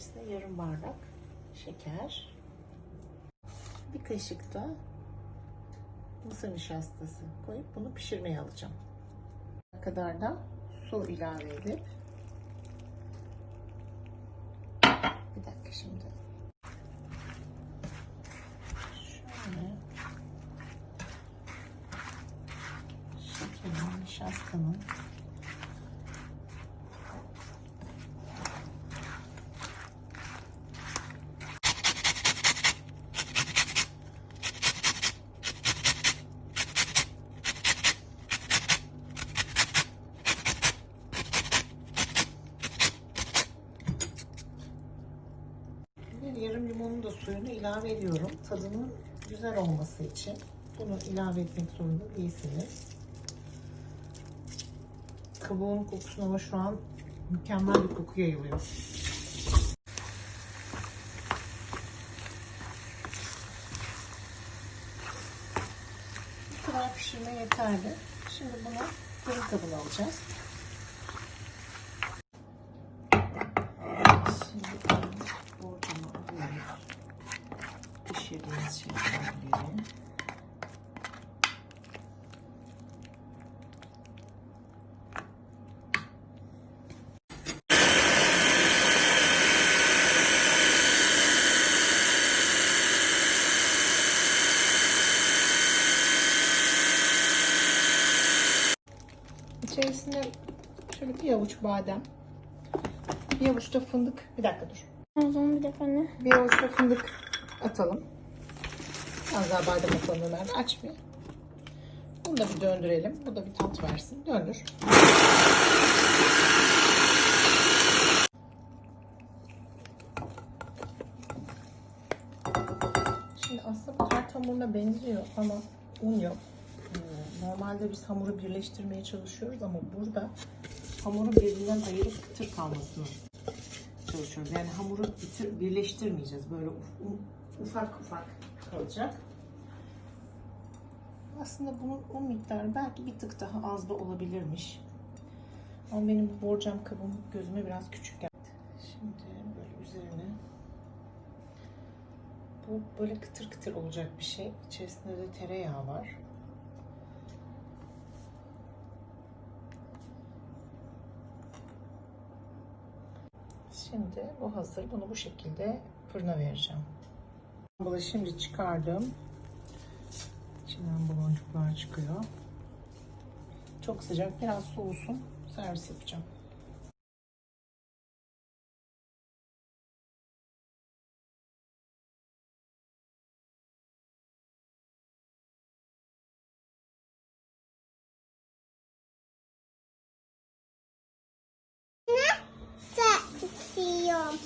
İçerisine yarım bardak şeker. Bir kaşık da mısır nişastası koyup bunu pişirmeye alacağım. Bu kadar da su ilave edip bir dakika şimdi şöyle şekerin, nişastanın Bir yarım limonun da suyunu ilave ediyorum. Tadının güzel olması için. Bunu ilave etmek zorunda değilsiniz. Kabuğun kokusuna ama şu an mükemmel bir koku yayılıyor. Bu kadar pişirme yeterli. Şimdi bunu fırın kabına alacağız. İçerisine şöyle bir avuç badem, bir avuç da fındık. Bir dakika dur. O zaman bir defa ne? Bir avuç da fındık atalım. Az daha badem atalım Ömer. Aç bir. Bunu da bir döndürelim. Bu da bir tat versin. Döndür. Şimdi aslında bu tart hamuruna benziyor ama un yok. Ee, Normalde biz hamuru birleştirmeye çalışıyoruz ama burada hamurun birbirinden ayırıp kıtır kalmasını çalışıyoruz. Yani hamuru birleştirmeyeceğiz. Böyle ufak ufak kalacak. Aslında bunun un miktarı belki bir tık daha az da olabilirmiş. Ama benim bu borcam kabım gözüme biraz küçük geldi. Şimdi böyle üzerine bu böyle kıtır kıtır olacak bir şey. İçerisinde de tereyağı var. Şimdi bu hazır. Bunu bu şekilde fırına vereceğim. Bunu şimdi çıkardım. İçinden baloncuklar çıkıyor. Çok sıcak. Biraz soğusun. Servis yapacağım. Sen istiyorum.